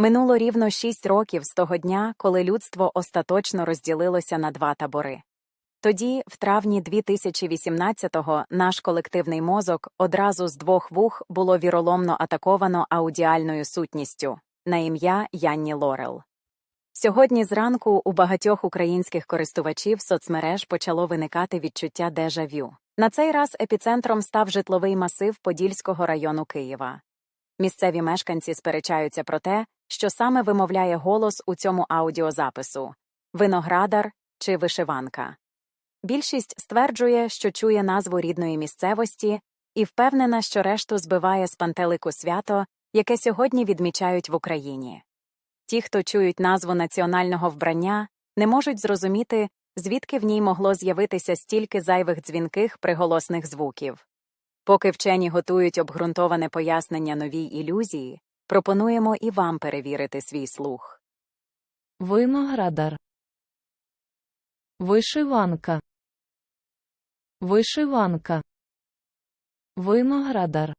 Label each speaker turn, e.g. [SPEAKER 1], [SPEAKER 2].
[SPEAKER 1] Минуло рівно шість років з того дня, коли людство остаточно розділилося на два табори. Тоді, в травні 2018-го, наш колективний мозок одразу з двох вух було віроломно атаковано аудіальною сутністю на ім'я Янні Лорел. Сьогодні зранку у багатьох українських користувачів соцмереж почало виникати відчуття дежавю. На цей раз епіцентром став житловий масив Подільського району Києва. Місцеві мешканці сперечаються про те, що саме вимовляє голос у цьому аудіозапису виноградар чи вишиванка. Більшість стверджує, що чує назву рідної місцевості і впевнена, що решту збиває з пантелику свято, яке сьогодні відмічають в Україні. Ті, хто чують назву національного вбрання, не можуть зрозуміти, звідки в ній могло з'явитися стільки зайвих дзвінких приголосних звуків. Поки вчені готують обґрунтоване пояснення новій ілюзії, пропонуємо і вам перевірити свій слух.
[SPEAKER 2] Виноградар. Вишиванка. Вишиванка. Виноградар.